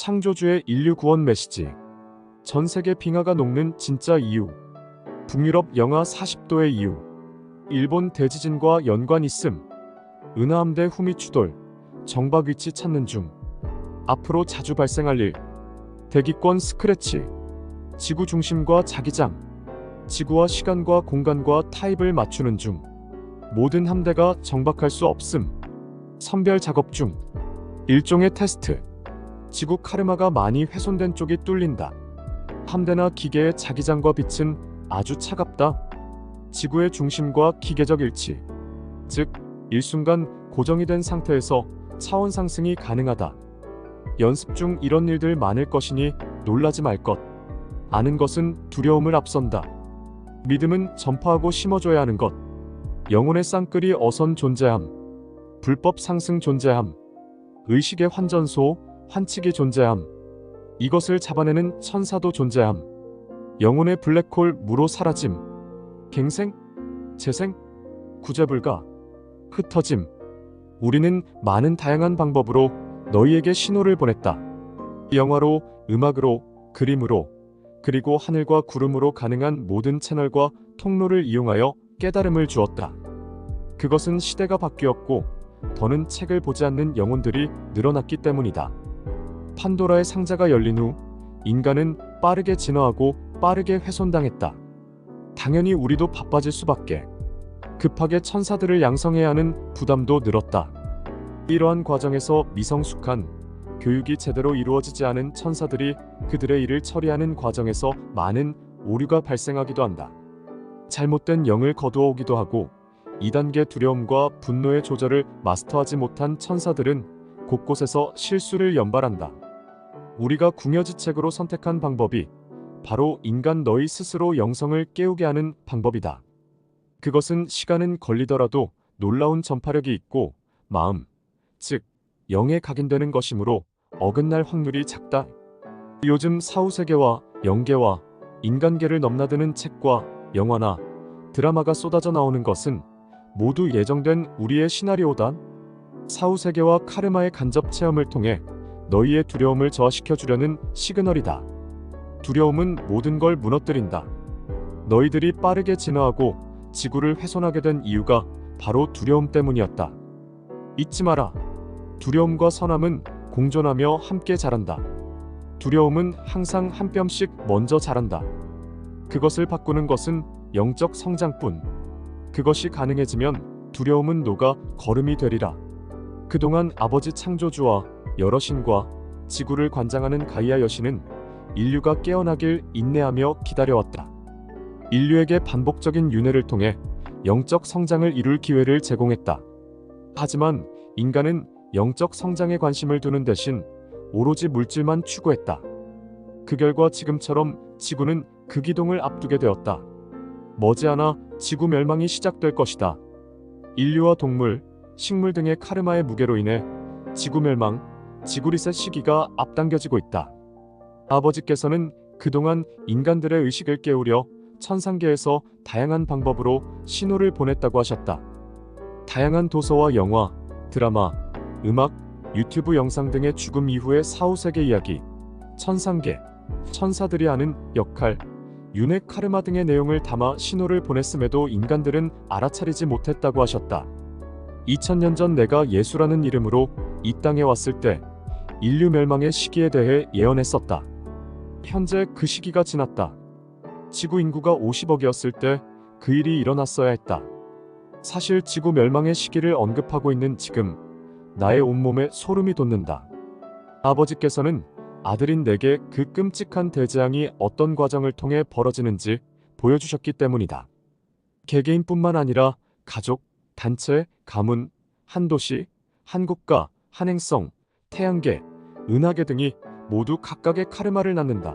창조주의 인류 구원 메시지. 전 세계 빙하가 녹는 진짜 이유. 북유럽 영하 40도의 이유. 일본 대지진과 연관 있음. 은하함대 후미 추돌. 정박 위치 찾는 중. 앞으로 자주 발생할 일. 대기권 스크래치. 지구 중심과 자기장. 지구와 시간과 공간과 타입을 맞추는 중. 모든 함대가 정박할 수 없음. 선별 작업 중. 일종의 테스트. 지구 카르마가 많이 훼손된 쪽이 뚫린다. 함대나 기계의 자기장과 빛은 아주 차갑다. 지구의 중심과 기계적 일치. 즉, 일순간 고정이 된 상태에서 차원 상승이 가능하다. 연습 중 이런 일들 많을 것이니 놀라지 말 것. 아는 것은 두려움을 앞선다. 믿음은 전파하고 심어줘야 하는 것. 영혼의 쌍끌이 어선 존재함. 불법 상승 존재함. 의식의 환전소, 환칙이 존재함. 이것을 잡아내는 천사도 존재함. 영혼의 블랙홀 무로 사라짐. 갱생, 재생, 구제불가, 흩어짐. 우리는 많은 다양한 방법으로 너희에게 신호를 보냈다. 영화로, 음악으로, 그림으로, 그리고 하늘과 구름으로 가능한 모든 채널과 통로를 이용하여 깨달음을 주었다. 그것은 시대가 바뀌었고, 더는 책을 보지 않는 영혼들이 늘어났기 때문이다. 판도라의 상자가 열린 후 인간은 빠르게 진화하고 빠르게 훼손당했다. 당연히 우리도 바빠질 수밖에. 급하게 천사들을 양성해야 하는 부담도 늘었다. 이러한 과정에서 미성숙한 교육이 제대로 이루어지지 않은 천사들이 그들의 일을 처리하는 과정에서 많은 오류가 발생하기도 한다. 잘못된 영을 거두어오기도 하고 2단계 두려움과 분노의 조절을 마스터하지 못한 천사들은 곳곳에서 실수를 연발한다. 우리가 궁여지책으로 선택한 방법이 바로 인간 너희 스스로 영성을 깨우게 하는 방법이다. 그것은 시간은 걸리더라도 놀라운 전파력이 있고 마음, 즉 영에 각인되는 것이므로 어긋날 확률이 작다. 요즘 사후세계와 영계와 인간계를 넘나드는 책과 영화나 드라마가 쏟아져 나오는 것은 모두 예정된 우리의 시나리오다. 사후세계와 카르마의 간접 체험을 통해 너희의 두려움을 저하시켜 주려는 시그널이다. 두려움은 모든 걸 무너뜨린다. 너희들이 빠르게 진화하고 지구를 훼손하게 된 이유가 바로 두려움 때문이었다. 잊지 마라. 두려움과 선함은 공존하며 함께 자란다. 두려움은 항상 한 뼘씩 먼저 자란다. 그것을 바꾸는 것은 영적 성장뿐. 그것이 가능해지면 두려움은 녹아 걸음이 되리라. 그동안 아버지 창조주와 여러 신과 지구를 관장하는 가이아 여신은 인류가 깨어나길 인내하며 기다려왔다. 인류에게 반복적인 윤회를 통해 영적 성장을 이룰 기회를 제공했다. 하지만 인간은 영적 성장에 관심을 두는 대신 오로지 물질만 추구했다. 그 결과 지금처럼 지구는 그 기동을 앞두게 되었다. 머지않아 지구 멸망이 시작될 것이다. 인류와 동물, 식물 등의 카르마의 무게로 인해 지구 멸망, 지구 리셋 시기가 앞당겨지고 있다. 아버지께서는 그동안 인간들의 의식을 깨우려 천상계에서 다양한 방법으로 신호를 보냈다고 하셨다. 다양한 도서와 영화, 드라마, 음악, 유튜브 영상 등의 죽음 이후의 사후세계 이야기, 천상계, 천사들이 하는 역할, 윤회 카르마 등의 내용을 담아 신호를 보냈음에도 인간들은 알아차리지 못했다고 하셨다. 2000년 전 내가 예수라는 이름으로 이 땅에 왔을 때 인류 멸망의 시기에 대해 예언했었다. 현재 그 시기가 지났다. 지구 인구가 50억이었을 때 그 일이 일어났어야 했다. 사실 지구 멸망의 시기를 언급하고 있는 지금 나의 온몸에 소름이 돋는다. 아버지께서는 아들인 내게 그 끔찍한 대재앙이 어떤 과정을 통해 벌어지는지 보여주셨기 때문이다. 개개인뿐만 아니라 가족, 단체, 가문, 한 도시, 한 국가, 한 행성, 태양계, 은하계 등이 모두 각각의 카르마를 낳는다.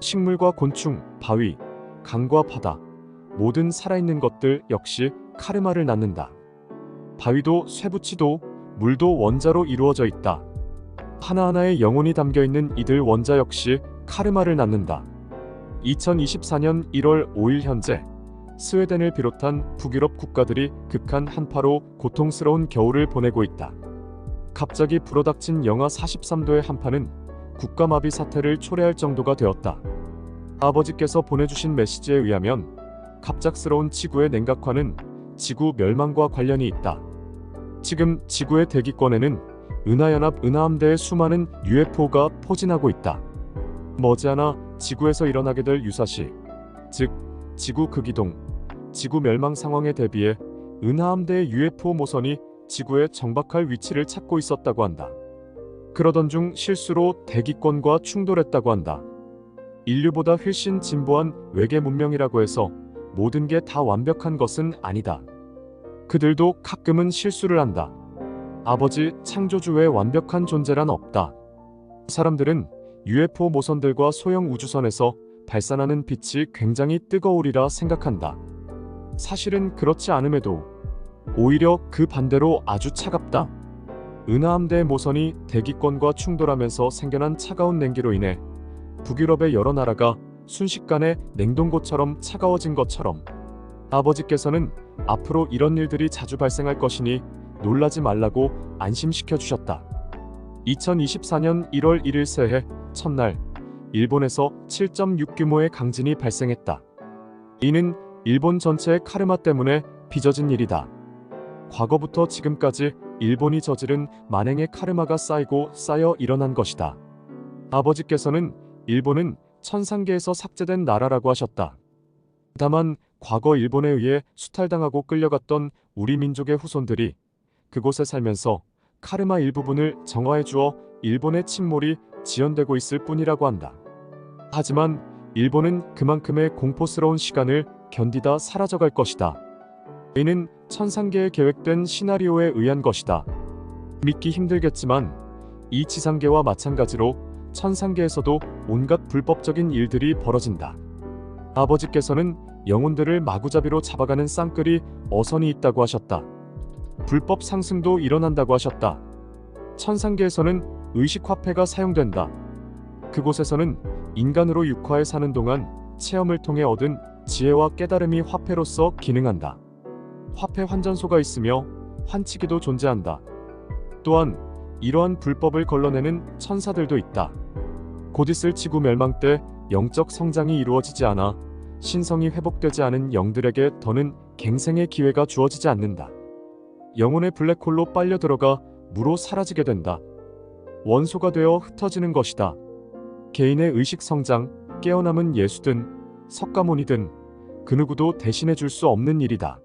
식물과 곤충, 바위, 강과 바다, 모든 살아있는 것들 역시 카르마를 낳는다. 바위도 쇠붙이도 물도 원자로 이루어져 있다. 하나하나의 영혼이 담겨 있는 이들 원자 역시 카르마를 낳는다. 2024년 1월 5일 현재 스웨덴을 비롯한 북유럽 국가들이 극한 한파로 고통스러운 겨울을 보내고 있다. 갑자기 불어닥친 영하 43도의 한파는 국가마비 사태를 초래할 정도가 되었다. 아버지께서 보내주신 메시지에 의하면 갑작스러운 지구의 냉각화는 지구 멸망과 관련이 있다. 지금 지구의 대기권에는 은하연합 은하함대의 수많은 UFO가 포진하고 있다. 머지않아 지구에서 일어나게 될 유사시, 즉 지구 극이동, 지구 멸망 상황에 대비해 은하함대의 UFO 모선이 지구에 정박할 위치를 찾고 있었다고 한다. 그러던 중 실수로 대기권과 충돌했다고 한다. 인류보다 훨씬 진보한 외계 문명이라고 해서 모든 게 다 완벽한 것은 아니다. 그들도 가끔은 실수를 한다. 아버지 창조주 외 완벽한 존재란 없다. 사람들은 UFO 모선들과 소형 우주선에서 발산하는 빛이 굉장히 뜨거우리라 생각한다. 사실은 그렇지 않음에도 오히려 그 반대로 아주 차갑다. 은하함대 모선이 대기권과 충돌하면서 생겨난 차가운 냉기로 인해 북유럽의 여러 나라가 순식간에 냉동고처럼 차가워진 것처럼 아버지께서는 앞으로 이런 일들이 자주 발생할 것이니 놀라지 말라고 안심시켜 주셨다. 2024년 1월 1일 새해 첫날 일본에서 7.6 규모의 강진이 발생했다. 이는 일본 전체의 카르마 때문에 빚어진 일이다. 과거부터 지금까지 일본이 저지른 만행의 카르마가 쌓이고 쌓여 일어난 것이다. 아버지께서는 일본은 천상계에서 삭제된 나라라고 하셨다. 다만 과거 일본에 의해 수탈당하고 끌려갔던 우리 민족의 후손들이 그곳에 살면서 카르마 일부분을 정화해 주어 일본의 침몰이 지연되고 있을 뿐이라고 한다. 하지만 일본은 그만큼의 공포스러운 시간을 견디다 사라져갈 것이다. 이는 천상계에 계획된 시나리오에 의한 것이다. 믿기 힘들겠지만 이 지상계와 마찬가지로 천상계에서도 온갖 불법적인 일들이 벌어진다. 아버지께서는 영혼들을 마구잡이로 잡아가는 쌍끌이 어선이 있다고 하셨다. 불법 상승도 일어난다고 하셨다. 천상계에서는 의식화폐가 사용된다. 그곳에서는 인간으로 육화에 사는 동안 체험을 통해 얻은 지혜와 깨달음이 화폐로서 기능한다. 화폐 환전소가 있으며 환치기도 존재한다. 또한 이러한 불법을 걸러내는 천사들도 있다. 곧 있을 지구 멸망 때 영적 성장이 이루어지지 않아 신성이 회복되지 않은 영들에게 더는 갱생의 기회가 주어지지 않는다. 영혼의 블랙홀로 빨려 들어가 무로 사라지게 된다. 원소가 되어 흩어지는 것이다. 개인의 의식 성장, 깨어남은 예수든 석가모니든 그 누구도 대신해 줄 수 없는 일이다.